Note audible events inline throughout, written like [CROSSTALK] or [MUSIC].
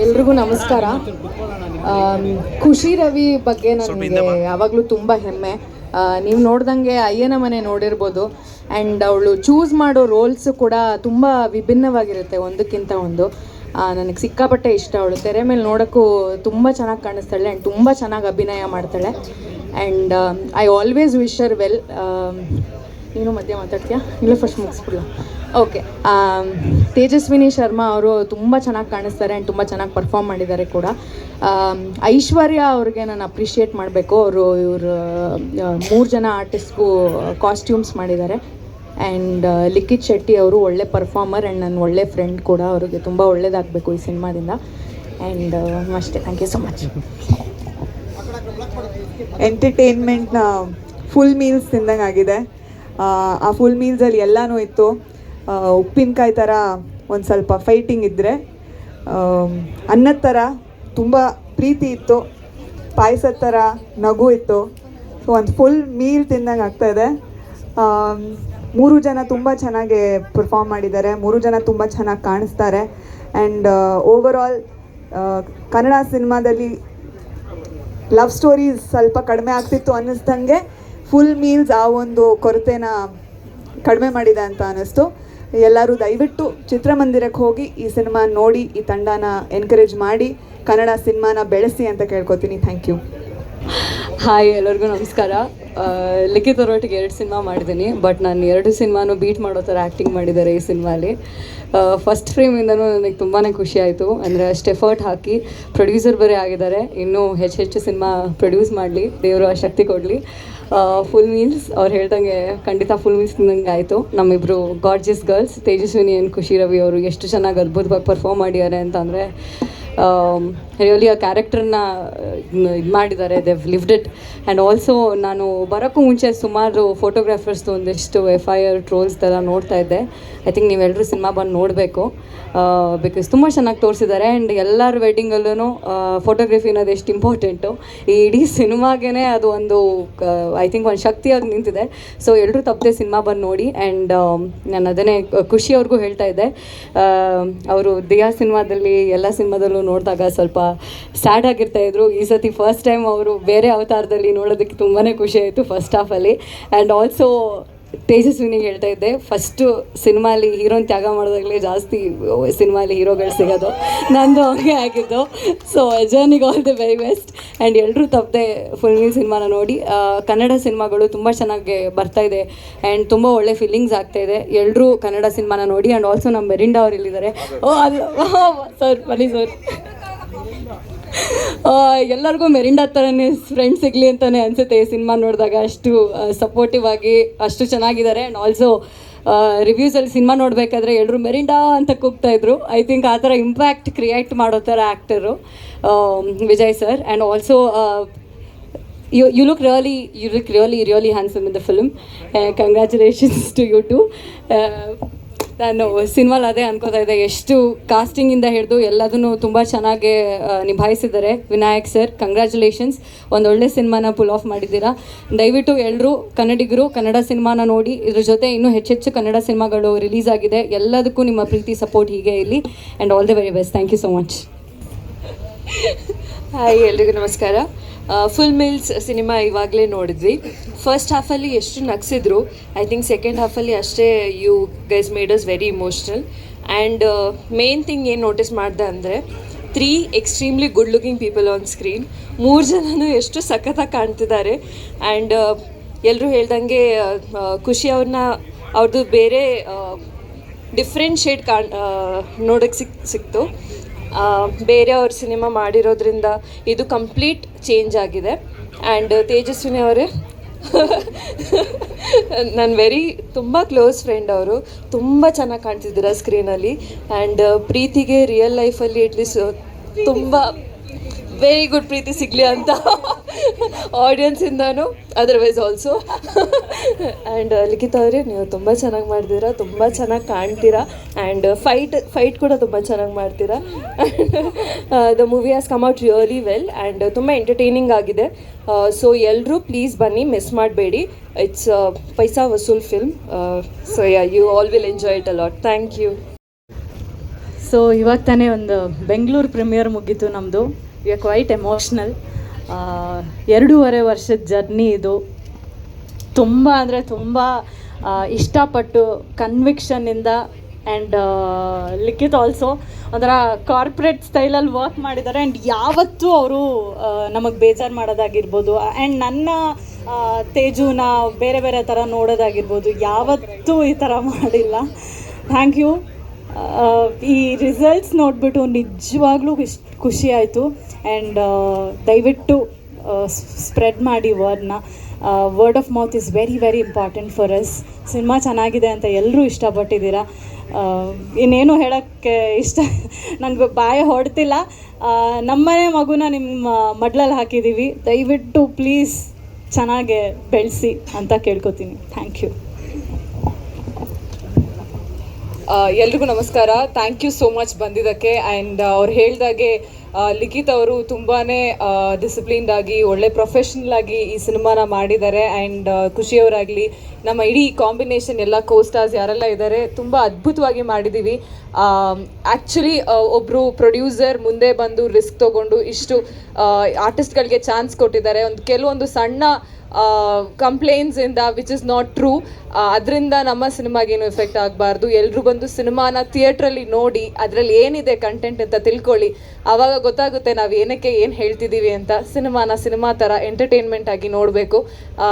ಎಲ್ರಿಗೂ ನಮಸ್ಕಾರ. ಖುಷಿ ರವಿ ಬಗ್ಗೆ ನನಗೆ ಯಾವಾಗಲೂ ತುಂಬ ಹೆಮ್ಮೆ. ನೀವು ನೋಡ್ದಂಗೆ ಅಯ್ಯನ ಮನೆ ನೋಡಿರ್ಬೋದು. ಆ್ಯಂಡ್ ಅವಳು ಚೂಸ್ ಮಾಡೋ ರೋಲ್ಸ್ ಕೂಡ ತುಂಬ ವಿಭಿನ್ನವಾಗಿರುತ್ತೆ ಒಂದಕ್ಕಿಂತ ಒಂದು. ನನಗೆ ಸಿಕ್ಕಾಪಟ್ಟೆ ಇಷ್ಟ ಅವಳು. ತೆರೆ ಮೇಲೆ ನೋಡೋಕ್ಕೂ ತುಂಬ ಚೆನ್ನಾಗಿ ಕಾಣಿಸ್ತಾಳೆ ಆ್ಯಂಡ್ ತುಂಬ ಚೆನ್ನಾಗಿ ಅಭಿನಯ ಮಾಡ್ತಾಳೆ. And I always wish her well ನೀನು ಮಧ್ಯೆ ಮಾತಾಡ್ತೀಯಾ? ಇಲ್ಲ ಫಸ್ಟ್ ಮುಗಿಸ್ಬಿಡ್ಲ? ಓಕೆ ತೇಜಸ್ವಿನಿ ಶರ್ಮಾ ಅವರು ತುಂಬ ಚೆನ್ನಾಗಿ ಕಾಣಿಸ್ತಾರೆ ಆ್ಯಂಡ್ ತುಂಬ ಚೆನ್ನಾಗಿ ಪರ್ಫಾರ್ಮ್ ಮಾಡಿದ್ದಾರೆ ಕೂಡ. ಆಮ್, ಐಶ್ವರ್ಯ ಅವ್ರಿಗೆ ನಾನು ಅಪ್ರಿಷಿಯೇಟ್ ಮಾಡಬೇಕು. ಅವರು ಇವರು ಮೂರು ಜನ ಆರ್ಟಿಸ್ಟ್ಗೂ ಕಾಸ್ಟ್ಯೂಮ್ಸ್ ಮಾಡಿದ್ದಾರೆ. ಆ್ಯಂಡ್ ಲಿಖಿತ್ ಶೆಟ್ಟಿ ಅವರು ಒಳ್ಳೆ ಪರ್ಫಾರ್ಮರ್ ಆ್ಯಂಡ್ ನನ್ನ ಒಳ್ಳೆ ಫ್ರೆಂಡ್ ಕೂಡ ಅವರಿಗೆ ತುಂಬ ಒಳ್ಳೇದಾಗಬೇಕು ಈ ಸಿನಿಮಾದಿಂದ. ಆ್ಯಂಡ್ ಅಷ್ಟೇ. ಥ್ಯಾಂಕ್ ಯು ಸೊ ಮಚ್ ಎಂಟರ್ಟೈನ್ಮೆಂಟ್ನ ಫುಲ್ ಮೀಲ್ಸ್ ತಿಂದಂಗೆ ಆಗಿದೆ ಆ, ಫುಲ್ ಮೀಲ್ಸಲ್ಲಿ ಎಲ್ಲನೂ ಇತ್ತು. ಉಪ್ಪಿನಕಾಯಿ ಥರ ಒಂದು ಸ್ವಲ್ಪ ಫೈಟಿಂಗ್ ಇದ್ದರೆ ಅನ್ನದ ಥರ ತುಂಬ ಪ್ರೀತಿ ಇತ್ತು, ಪಾಯಸದ ಥರ ನಗು ಇತ್ತು. ಸೊ ಒಂದು ಫುಲ್ ಮೀಲ್ ತಿಂದಂಗೆ ಆಗ್ತಾಯಿದೆ ಮೂರು ಜನ ತುಂಬ ಚೆನ್ನಾಗಿ ಪರ್ಫಾರ್ಮ್ ಮಾಡಿದ್ದಾರೆ, ಮೂರು ಜನ ತುಂಬ ಚೆನ್ನಾಗಿ ಕಾಣಿಸ್ತಾರೆ. ಆ್ಯಂಡ್ ಓವರ್ ಕನ್ನಡ ಸಿನಿಮಾದಲ್ಲಿ ಲವ್ ಸ್ಟೋರೀಸ್ ಸ್ವಲ್ಪ ಕಡಿಮೆ ಆಗ್ತಿತ್ತು ಅನ್ನಿಸ್ದಂಗೆ ಫುಲ್ ಮೀಲ್ಸ್ ಆ ಒಂದು ಕೊರತೆನ ಕಡಿಮೆ ಮಾಡಿದೆ ಅಂತ ಅನ್ನಿಸ್ತು. ಎಲ್ಲರೂ ದಯವಿಟ್ಟು ಚಿತ್ರಮಂದಿರಕ್ಕೆ ಹೋಗಿ ಈ ಸಿನಿಮಾ ನೋಡಿ, ಈ ತಂಡನ ಎನ್ಕರೇಜ್ ಮಾಡಿ, ಕನ್ನಡ ಸಿನಿಮಾನ ಬೆಳೆಸಿ ಅಂತ ಕೇಳ್ಕೊತೀನಿ. ಥ್ಯಾಂಕ್ ಯು ಹಾಯ್ ಎಲ್ಲರಿಗೂ ನಮಸ್ಕಾರ. ಲಿಖಿತ್ ಅವರೊಟ್ಟಿಗೆ ಎರಡು ಸಿನಿಮಾ ಮಾಡಿದ್ದೀನಿ ಬಟ್ ನಾನು ಎರಡು ಸಿನಿಮಾನು ಬೀಟ್ ಮಾಡೋ ಥರ ಆ್ಯಕ್ಟಿಂಗ್ ಮಾಡಿದ್ದಾರೆ ಈ ಸಿನಿಮಾಲಿ. ಫಸ್ಟ್ ಫ್ರೇಮಿಂದನೂ ನನಗೆ ತುಂಬಾ ಖುಷಿ ಆಯಿತು. ಅಂದರೆ ಅಷ್ಟು ಎಫರ್ಟ್ ಹಾಕಿ ಪ್ರೊಡ್ಯೂಸರ್ ಬರೀ ಆಗಿದ್ದಾರೆ. ಇನ್ನೂ ಹೆಚ್ಚು ಹೆಚ್ಚು ಸಿನಿಮಾ ಪ್ರೊಡ್ಯೂಸ್ ಮಾಡಲಿ, ದೇವರು ಆ ಶಕ್ತಿ ಕೊಡಲಿ. ಫುಲ್ ಮೀಲ್ಸ್ ಅವ್ರು ಹೇಳ್ದಂಗೆ ಖಂಡಿತ ಫುಲ್ ಮೀಲ್ಸ್ ತಿಂದಂಗೆ ಆಯಿತು. ನಮ್ಮಿಬ್ರು ಗಾಡ್ಜಸ್ ಗರ್ಲ್ಸ್ ತೇಜಸ್ವಿನಿ ಆ್ಯಂಡ್ ಖುಷಿ ರವಿ ಅವರು ಎಷ್ಟು ಚೆನ್ನಾಗಿ ಅದ್ಭುತವಾಗಿ ಪರ್ಫಾರ್ಮ್ ಮಾಡಿದ್ದಾರೆ ಅಂತಂದರೆ ರಿಯಲಿ ಆ ಕ್ಯಾರೆಕ್ಟರ್ನ ಇದು ಮಾಡಿದ್ದಾರೆ. They've lived it and also ನಾನು ಬರೋಕ್ಕೂ ಮುಂಚೆ ಸುಮಾರು ಫೋಟೋಗ್ರಾಫರ್ಸ್ದು ಒಂದಿಷ್ಟು ಎಫ್ ಐ ಆರ್ ಟ್ರೋಲ್ಸ್ ಥರ ನೋಡ್ತಾ ಇದ್ದೆ. ಐ ಥಿಂಕ್ ನೀವೆಲ್ಲರೂ ಸಿನಿಮಾ ಬಂದು ನೋಡಬೇಕು. ಬಿಕಾಸ್ ತುಂಬ ಚೆನ್ನಾಗಿ ತೋರಿಸಿದ್ದಾರೆ. ಆ್ಯಂಡ್ ಎಲ್ಲರ ವೆಡ್ಡಿಂಗಲ್ಲೂ ಫೋಟೋಗ್ರಫಿ ಅನ್ನೋದು ಎಷ್ಟು ಇಂಪಾರ್ಟೆಂಟು ಈ ಇಡೀ ಸಿನಿಮಾಗೇ ಅದು ಒಂದು ಐ ಥಿಂಕ್ ಒಂದು ಶಕ್ತಿಯಾಗಿ ನಿಂತಿದೆ. ಸೊ ಎಲ್ಲರೂ ತಪ್ಪದೆ ಸಿನಿಮಾ ಬಂದು ನೋಡಿ. ಆ್ಯಂಡ್ ನಾನು ಅದನ್ನೇ ಖುಷಿಯವ್ರಿಗೂ ಹೇಳ್ತಾ ಇದ್ದೆ. ಅವರು ದಿಯಾ ಸಿನಿಮಾದಲ್ಲಿ, ಎಲ್ಲ ಸಿನಿಮಾದಲ್ಲೂ ನೋಡಿದಾಗ ಸ್ವಲ್ಪ ಸ್ಯಾಡ್ ಆಗಿರ್ತಾ ಇದ್ರು. ಈ ಸತಿ ಫಸ್ಟ್ ಟೈಮ್ ಅವರು ಬೇರೆ ಅವತಾರದಲ್ಲಿ ನೋಡೋದಕ್ಕೆ ತುಂಬಾ ಖುಷಿ ಆಯಿತು ಫಸ್ಟ್ ಹಾಫಲ್ಲಿ ಆ್ಯಂಡ್ ಆಲ್ಸೋ ತೇಜಸ್ವಿನಿಗೆ ಹೇಳ್ತಾ ಇದ್ದೆ ಫಸ್ಟು ಸಿನಿಮಾಲಿ ಹೀರೋನ್ ತ್ಯಾಗ ಮಾಡೋದಾಗಲೇ ಜಾಸ್ತಿ ಸಿನಿಮಾಲಿ ಹೀರೋಗಳು ಸಿಗೋದು. ನಂದು ಹಂಗೆ ಆಗಿದ್ದು. ಸೊ ಜರ್ನಿಗೆ all the very best and ಎಲ್ಲರೂ ತಪ್ಪದೆ ಫುಲ್ ಮೀಲ್ ಸಿನಿಮಾನ ನೋಡಿ. ಕನ್ನಡ ಸಿನಿಮಾಗಳು ತುಂಬ ಚೆನ್ನಾಗಿ ಬರ್ತಾ ಇದೆ. ಆ್ಯಂಡ್ ತುಂಬ ಒಳ್ಳೆ ಫೀಲಿಂಗ್ಸ್ ಆಗ್ತಾ ಇದೆ. ಎಲ್ಲರೂ ಕನ್ನಡ ಸಿನಿಮಾನ ನೋಡಿ. ಆ್ಯಂಡ್ ಆಲ್ಸೋ ನಮ್ಮ ಮೆರಿಂಡಾ ಅವ್ರು ಇಲ್ಲಿದ್ದಾರೆ. ಓ, ಅಲ್ಲ ಸರ್, ಬನ್ನಿ, ಸರ್. [LAUGHS] ಎಲ್ಲರಿಗೂ ಮೆರಿಂಡಾ ಥರನೇ ಫ್ರೆಂಡ್ ಸಿಗಲಿ ಅಂತಲೇ ಅನಿಸುತ್ತೆ ಈ ಸಿನಿಮಾ ನೋಡಿದಾಗ. ಅಷ್ಟು ಸಪೋರ್ಟಿವ್ ಆಗಿ ಅಷ್ಟು ಚೆನ್ನಾಗಿದ್ದಾರೆ. ಆ್ಯಂಡ್ ಆಲ್ಸೋ ರಿವ್ಯೂಸಲ್ಲಿ ಸಿನಿಮಾ ನೋಡಬೇಕಾದ್ರೆ ಎಲ್ಲರೂ ಮೆರಿಂಡಾ ಅಂತ ಕೂಗ್ತಾ ಇದ್ರು. ಐ ಥಿಂಕ್ ಆ ಥರ ಇಂಪ್ಯಾಕ್ಟ್ ಕ್ರಿಯೇಟ್ ಮಾಡೋ ಥರ actor Vijay sir and also you you look really you really handsome in the film. Uh, congratulations to you too uh, ನಾನು ಸಿನಿಮಾಲ್ ಅದೇ ಅನ್ಕೋತಾ ಇದ್ದೆ. ಎಷ್ಟು ಕಾಸ್ಟಿಂಗಿಂದ ಹಿಡಿದು ಎಲ್ಲದನ್ನು ತುಂಬ ಚೆನ್ನಾಗಿ ನಿಭಾಯಿಸಿದ್ದಾರೆ. ವಿನಾಯಕ್ ಸರ್ ಕಂಗ್ರ್ಯಾಚುಲೇಷನ್ಸ್ ಒಂದು ಒಳ್ಳೆ ಸಿನಿಮಾನ ಪುಲ್ ಆಫ್ ಮಾಡಿದ್ದೀರಾ. ದಯವಿಟ್ಟು ಎಲ್ಲರೂ ಕನ್ನಡಿಗರು ಕನ್ನಡ ಸಿನಿಮಾನ ನೋಡಿ. ಇದ್ರ ಜೊತೆ ಇನ್ನೂ ಹೆಚ್ಚೆಚ್ಚು ಕನ್ನಡ ಸಿನಿಮಾಗಳು ರಿಲೀಸ್ ಆಗಿದೆ. ಎಲ್ಲದಕ್ಕೂ ನಿಮ್ಮ ಪ್ರೀತಿ ಸಪೋರ್ಟ್ ಹೀಗೆ ಇರಲಿ. And all the very best thank you so much hi ಎಲ್ರಿಗೂ ನಮಸ್ಕಾರ. ಫುಲ್ ಮಿಲ್ಸ್ ಸಿನಿಮಾ ಇವಾಗಲೇ ನೋಡಿದ್ವಿ. ಫಸ್ಟ್ ಹಾಫಲ್ಲಿ ಎಷ್ಟು ನಗ್ಸಿದ್ರು. ಐ ಥಿಂಕ್ ಸೆಕೆಂಡ್ ಹಾಫಲ್ಲಿ ಅಷ್ಟೇ you guys made us very emotional and main thing ಏನು ನೋಟಿಸ್ ಮಾಡಿದೆ ಅಂದರೆ three extremely good looking people on screen ಮೂರು ಜನನೂ ಎಷ್ಟು ಸಖತ್ತಾಗಿ ಕಾಣ್ತಿದ್ದಾರೆ. ಆ್ಯಂಡ್ ಎಲ್ಲರೂ ಹೇಳ್ದಂಗೆ ಖುಷಿ ಅವ್ರನ್ನ ಅವ್ರದ್ದು ಬೇರೆ ಡಿಫ್ರೆಂಟ್ ಶೇಡ್ ಕಾಣ್ ನೋಡೋಕ್ಕೆ ಸಿಕ್, ಸಿಕ್ತು. ಆ, ಬೇರೆ ಅವ್ರ ಸಿನಿಮಾ ಮಾಡಿರೋದ್ರಿಂದ ಇದು ಕಂಪ್ಲೀಟ್ ಚೇಂಜ್ ಆಗಿದೆ. ಆ್ಯಂಡ್ ತೇಜಸ್ವಿನಿ ಅವರೇ [LAUGHS] ನನ್ನ ವೆರಿ ತುಂಬ ಕ್ಲೋಸ್ ಫ್ರೆಂಡ್ ಅವರು ತುಂಬ ಚೆನ್ನಾಗಿ ಕಾಣ್ತಿದ್ದೀರ ಸ್ಕ್ರೀನಲ್ಲಿ ಆ್ಯಂಡ್ ಪ್ರೀತಿಗೆ ರಿಯಲ್ ಲೈಫಲ್ಲಿ ಅಟ್ಲೀಸ್ಟ್ ತುಂಬ ವೆರಿ ಗುಡ್ ಪ್ರೀತಿ ಸಿಗಲಿ ಅಂತ. [LAUGHS] ಆಡಿಯನ್ಸಿಂದನೂ ಅದರ್ವೈಸ್ ಆಲ್ಸೋ ಆ್ಯಂಡ್ ಲಿಖಿತ ಅವರೇ, ನೀವು ತುಂಬ ಚೆನ್ನಾಗಿ ಮಾಡ್ತೀರಾ, ತುಂಬ ಚೆನ್ನಾಗಿ ಕಾಣ್ತೀರಾ ಆ್ಯಂಡ್ ಫೈಟ್ ಫೈಟ್ ಕೂಡ ತುಂಬ ಚೆನ್ನಾಗಿ ಮಾಡ್ತೀರಾ. The movie has come out really well and ತುಂಬ ಎಂಟರ್ಟೈನಿಂಗ್ ಆಗಿದೆ. ಸೊ ಎಲ್ಲರೂ ಪ್ಲೀಸ್ ಬನ್ನಿ ಮಿಸ್ ಮಾಡಬೇಡಿ. It's paisa ವಸೂಲ್ film so yeah you all will enjoy it a lot thank you so ಇವಾಗ ತಾನೇ ಒಂದು ಬೆಂಗಳೂರು ಪ್ರೀಮಿಯರ್ ಮುಗೀತು ನಮ್ಮದು ವಿ ಆರ್ ಕ್ವೈಟ್ ಎಮೋಷ್ನಲ್ ಎರಡೂವರೆ ವರ್ಷದ ಜರ್ನಿ ಇದು. ತುಂಬ ಅಂದರೆ ತುಂಬ ಇಷ್ಟಪಟ್ಟು ಕನ್ವಿಕ್ಷನ್ನಿಂದ ಆ್ಯಂಡ್ ಲಿಖಿತ್ ಆಲ್ಸೋ ಒಂಥರ ಕಾರ್ಪೊರೇಟ್ ಸ್ಟೈಲಲ್ಲಿ ವರ್ಕ್ ಮಾಡಿದ್ದಾರೆ ಆ್ಯಂಡ್ ಯಾವತ್ತೂ ಅವರು ನಮಗೆ ಬೇಜಾರು ಮಾಡೋದಾಗಿರ್ಬೋದು ಆ್ಯಂಡ್ ನನ್ನ ತೇಜುನ ಬೇರೆ ಬೇರೆ ಥರ ನೋಡೋದಾಗಿರ್ಬೋದು. ಯಾವತ್ತೂ ಈ ಥರ ಮಾಡಿಲ್ಲ. ಥ್ಯಾಂಕ್ ಯು ಈ ರಿಸಲ್ಟ್ಸ್ ನೋಡಿಬಿಟ್ಟು ನಿಜವಾಗ್ಲೂ ಖುಷಿ ಆಯಿತು. ಆ್ಯಂಡ್ ದಯವಿಟ್ಟು ಸ್ಪ್ರೆಡ್ ಮಾಡಿ ವರ್ಡ್ನ word of mouth is very very important for us cinema ಚೆನ್ನಾಗಿದೆ ಅಂತ ಎಲ್ಲರೂ ಇಷ್ಟಪಟ್ಟಿದ್ದೀರಾ? ಇನ್ನೇನು ಹೇಳೋಕ್ಕೆ ಇಷ್ಟ? ನನಗೆ ಬಾಯ ಹೊಡ್ತಿಲ್ಲ. ನಮ್ಮನೆ ಮಗುನ ನಿಮ್ಮ ಮಡ್ಲಲ್ಲಿ ಹಾಕಿದ್ದೀವಿ. ದಯವಿಟ್ಟು ಪ್ಲೀಸ್ ಚೆನ್ನಾಗೆ ಬೆಳೆಸಿ ಅಂತ ಕೇಳ್ಕೊತೀನಿ. ಥ್ಯಾಂಕ್ ಯು ಎಲ್ರಿಗೂ ನಮಸ್ಕಾರ. ಥ್ಯಾಂಕ್ ಯು ಸೋ ಮಚ್ ಬಂದಿದ್ದಕ್ಕೆ. ಆ್ಯಂಡ್ ಅವ್ರು ಹೇಳ್ದಾಗೆ ಲಿಖಿತ್ ಅವರು ತುಂಬಾ ಡಿಸಿಪ್ಲಿನ್ಡ್ ಆಗಿ, ಒಳ್ಳೆ ಪ್ರೊಫೆಷನಲ್ ಆಗಿ ಈ ಸಿನಿಮಾನ ಮಾಡಿದ್ದಾರೆ. ಆ್ಯಂಡ್ ಖುಷಿಯವರಾಗಲಿ, ನಮ್ಮ ಇಡೀ ಕಾಂಬಿನೇಷನ್ ಎಲ್ಲ ಕೋಸ್ಟಾರ್ಸ್ ಯಾರೆಲ್ಲ ಇದ್ದಾರೆ ತುಂಬ ಅದ್ಭುತವಾಗಿ ಮಾಡಿದ್ದೀವಿ ಆ್ಯಕ್ಚುಲಿ ಒಬ್ಬರು ಪ್ರೊಡ್ಯೂಸರ್ ಮುಂದೆ ಬಂದು ರಿಸ್ಕ್ ತೊಗೊಂಡು ಇಷ್ಟು ಆರ್ಟಿಸ್ಟ್ಗಳಿಗೆ ಚಾನ್ಸ್ ಕೊಟ್ಟಿದ್ದಾರೆ. ಒಂದು ಕೆಲವೊಂದು ಸಣ್ಣ ಕಂಪ್ಲೇಂಟ್ಸ್ ಇಂದ ವಿಚ್ ಇಸ್ ನಾಟ್ ಟ್ರೂ ಅದರಿಂದ ನಮ್ಮ ಸಿನಿಮಾಗೇನು ಎಫೆಕ್ಟ್ ಆಗಬಾರ್ದು. ಎಲ್ಲರೂ ಬಂದು ಸಿನಿಮಾನ ಥಿಯೇಟ್ರಲ್ಲಿ ನೋಡಿ, ಅದರಲ್ಲಿ ಏನಿದೆ ಕಂಟೆಂಟ್ ಅಂತ ತಿಳ್ಕೊಳ್ಳಿ. ಆವಾಗ ಗೊತ್ತಾಗುತ್ತೆ ನಾವು ಏನಕ್ಕೆ ಏನು ಹೇಳ್ತಿದ್ದೀವಿ ಅಂತ ಸಿನಿಮಾನ ಸಿನಿಮಾ ಥರ ಎಂಟರ್ಟೈನ್ಮೆಂಟ್ ಆಗಿ ನೋಡಬೇಕು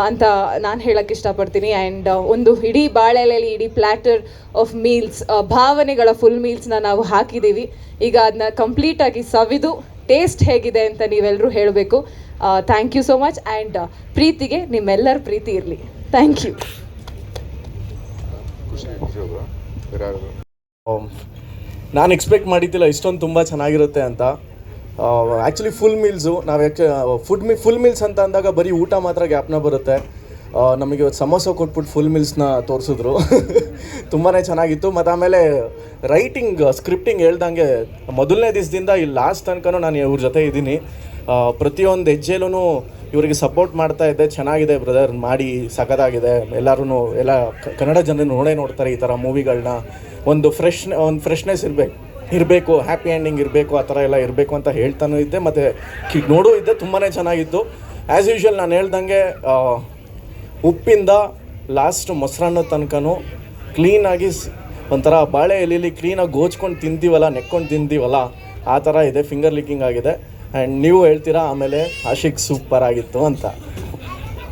ಅಂತ ನಾನು ಹೇಳಕ್ಕೆ ಇಷ್ಟಪಡ್ತೀನಿ. ಆ್ಯಂಡ್ ಒಂದು ಇಡೀ ಬಾಳೆಲೆಯಲ್ಲಿ ಇಡೀ ಪ್ಲ್ಯಾಟರ್ ಆಫ್ ಮೀಲ್ಸ್ ಭಾವನೆಗಳ ಫುಲ್ ಮೀಲ್ಸ್ನ ನಾವು ಹಾಕಿದ್ದೀವಿ ಈಗ ಅದನ್ನ ಕಂಪ್ಲೀಟಾಗಿ ಸವಿದು ಟೇಸ್ಟ್ ಹೇಗಿದೆ ಅಂತ ನೀವೆಲ್ಲರೂ ಹೇಳಬೇಕು. Thank you so much and ಪ್ರೀತಿಗೆ ನಿಮ್ಮೆಲ್ಲರ ಪ್ರೀತಿ ಇರಲಿ. ಥ್ಯಾಂಕ್ ಯು ನಾನು ಎಕ್ಸ್ಪೆಕ್ಟ್ ಮಾಡಿದ್ದಿಲ್ಲ, ಇಷ್ಟೊಂದು ತುಂಬ ಚೆನ್ನಾಗಿರುತ್ತೆ ಅಂತ. ಆ್ಯಕ್ಚುಲಿ ಫುಲ್ ಮೀಲ್ಸು ನಾವು ಯಾಕೆ ಫುಡ್ ಮಿ ಫುಲ್ ಮೀಲ್ಸ್ ಅಂತ ಅಂದಾಗ ಬರೀ ಊಟ ಮಾತ್ರ ಗ್ಯಾಪ್ನ ಬರುತ್ತೆ. ನಮಗೆ ಇವತ್ತು ಸಮೋಸ ಕೊಟ್ಬಿಟ್ಟು ಫುಲ್ ಮೀಲ್ಸ್ನ ತೋರಿಸಿದ್ರು. [LAUGHS] ತುಂಬಾ ಚೆನ್ನಾಗಿತ್ತು. ಮತ್ತು ಆಮೇಲೆ ರೈಟಿಂಗ್ ಸ್ಕ್ರಿಪ್ಟಿಂಗ್ ಹೇಳ್ದಂಗೆ ಮೊದಲನೇ ದಿವಸದಿಂದ ಈ ಲಾಸ್ಟ್ ತನಕನೂ ನಾನು ಇವ್ರ ಜೊತೆ ಇದ್ದೀನಿ. ಪ್ರತಿಯೊಂದು ಹೆಜ್ಜೆಲೂ ಇವರಿಗೆ ಸಪೋರ್ಟ್ ಮಾಡ್ತಾ ಇದ್ದೆ. ಚೆನ್ನಾಗಿದೆ ಬ್ರದರ್ ಮಾಡಿ, ಸಖತ್ತಾಗಿದೆ. ಎಲ್ಲರೂ ಎಲ್ಲ ಕನ್ನಡ ಜನರು ನೋಡೇ ನೋಡ್ತಾರೆ ಈ ಥರ ಮೂವಿಗಳನ್ನ ಒಂದು ಫ್ರೆಶ್ ಒಂದು ಫ್ರೆಶ್ನೆಸ್ ಇರಬೇಕು. ಇರಬೇಕು ಹ್ಯಾಪಿ ಎಂಡಿಂಗ್ ಇರಬೇಕು ಆ ಥರ ಎಲ್ಲ ಇರಬೇಕು ಅಂತ ಹೇಳ್ತಾನೂ ಇದ್ದೆ. ಮತ್ತು ಕಿ ನೋಡೂ ಇದ್ದೆ ತುಂಬಾ ಚೆನ್ನಾಗಿತ್ತು. ಆ್ಯಸ್ ಯೂಶ್ವಲ್ ನಾನು ಹೇಳ್ದಂಗೆ ಉಪ್ಪಿಂದ ಲಾಸ್ಟ್ ಮೊಸರನ್ನ ತನಕನೂ ಕ್ಲೀನಾಗಿ ಸ್- ಒಂಥರ ಬಾಳೆ ಎಲೆಯಲ್ಲಿ ಕ್ಲೀನಾಗಿ ಗೋಚ್ಕೊಂಡು ತಿಂತೀವಲ್ಲ ನೆಕ್ಕೊಂಡು ತಿಂತೀವಲ್ಲ ಆ ಥರ ಇದೆ ಫಿಂಗರ್ ಲಿಕ್ಕಿಂಗ್ ಆಗಿದೆ. ಆ್ಯಂಡ್ ನೀವು ಹೇಳ್ತೀರಾ ಆಮೇಲೆ ಆಶಿಕ್ ಸೂಪರ್ ಆಗಿತ್ತು ಅಂತ.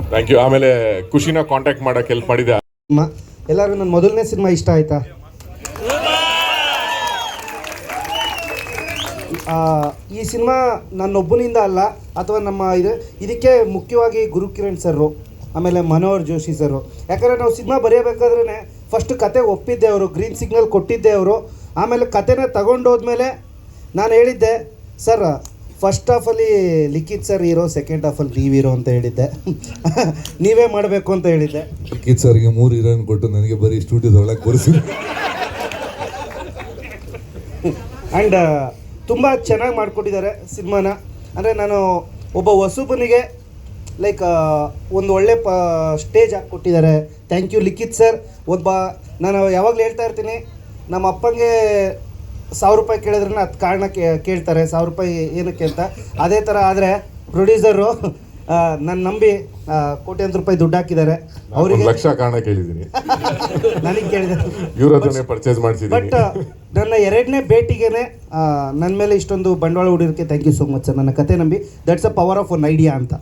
ಥ್ಯಾಂಕ್ ಯು ಆಮೇಲೆ ಖುಷಿನ ಕಾಂಟ್ಯಾಕ್ಟ್ ಮಾಡಕ್ಕೆ ಹೆಲ್ಪ್ ಮಾಡಿದೆ ಎಲ್ಲರೂ ಎಲ್ಲರಿಗೂ ನನ್ನ ಮೊದಲನೇ ಸಿನಿಮಾ ಇಷ್ಟ ಆಯ್ತಾ? ಈ ಸಿನಿಮಾ ನನ್ನೊಬ್ಬನಿಂದ ಅಲ್ಲ ಅಥವಾ ನಮ್ಮ ಇದು ಇದಕ್ಕೆ ಮುಖ್ಯವಾಗಿ ಗುರುಕಿರಣ್ ಸರ್ರು ಆಮೇಲೆ ಮನೋಹರ್ ಜೋಶಿ ಸರ್ರು. ಯಾಕಂದರೆ ನಾವು ಸಿನಿಮಾ ಬರೆಯಬೇಕಾದ್ರೆ ಫಸ್ಟ್ ಕತೆ ಒಪ್ಪಿದ್ದೆ ಅವರು ಗ್ರೀನ್ ಸಿಗ್ನಲ್ ಕೊಟ್ಟಿದ್ದೆ ಅವರು. ಆಮೇಲೆ ಕತೆನ ತಗೊಂಡೋದ್ಮೇಲೆ ನಾನು ಹೇಳಿದ್ದೆ ಸರ್ ಫಸ್ಟ್ ಹಾಫಲ್ಲಿ ಲಿಖಿತ್ ಸರ್ ಇರೋ ಸೆಕೆಂಡ್ ಹಾಫಲ್ಲಿ ನೀವು ಹೀರೋ ಅಂತ ಹೇಳಿದ್ದೆ. [LAUGHS] ನೀವೇ ಮಾಡಬೇಕು ಅಂತ ಹೇಳಿದ್ದೆ. ಲಿಖಿತ್ ಸರ್ಗೆ ಮೂರು ಹೀರೋಯಿನ್ ಕೊಟ್ಟು ನನಗೆ ಬರೀ ಸ್ಟುಡಿಯೋದೊಳಗೆ ಕೂರಿಸಿ ಆ್ಯಂಡ್ ತುಂಬ ಚೆನ್ನಾಗಿ ಮಾಡಿಕೊಟ್ಟಿದ್ದಾರೆ ಸಿನಿಮಾನ. ಅಂದರೆ ನಾನು ಒಬ್ಬ ಹೊಸಬನಿಗೆ ಲೈಕ್ ಒಂದು ಒಳ್ಳೆ ಪ ಸ್ಟೇಜ್ ಹಾಕ್ಕೊಟ್ಟಿದ್ದಾರೆ ಥ್ಯಾಂಕ್ ಯು ಲಿಖಿತ್ ಸರ್ ಒಬ್ಬ ನಾನು ಯಾವಾಗಲೂ ಹೇಳ್ತಾ ಇರ್ತೀನಿ ನಮ್ಮ ಅಪ್ಪಂಗೆ ಸಾವಿರ ರೂಪಾಯಿ ಕೇಳಿದ್ರೆ ಅದು ಕಾರಣ ಕೇ- ಕೇಳ್ತಾರೆ ಸಾವಿರ ರೂಪಾಯಿ ಏನಕ್ಕೆ ಅಂತ. ಅದೇ ಥರ ಆದರೆ ಪ್ರೊಡ್ಯೂಸರು ನನ್ನ ನಂಬಿ ಕೋಟ್ಯಾಂತರ ರೂಪಾಯಿ ದುಡ್ಡು ಹಾಕಿದ್ದಾರೆ. ಅವ್ರಿಗೆ ಲಕ್ಷ ಕಾರಣ ಕೇಳಿದ್ದೀನಿ. ನನಗೆ ಕೇಳಿದ್ದಾರೆ ಪರ್ಚೇಸ್ ಮಾಡಿಸಿದ್ದೀನಿ. ಬಟ್ ನನ್ನ ಎರಡನೇ ಭೇಟಿಗೆನೆ ನನ್ನ ಮೇಲೆ ಇಷ್ಟೊಂದು ಬಂಡವಾಳ ಹೂಡಿರೋಕ್ಕೆ thank you so much sir ನನ್ನ ಕತೆ ನಂಬಿ that's a power of one idea ಅಂತ.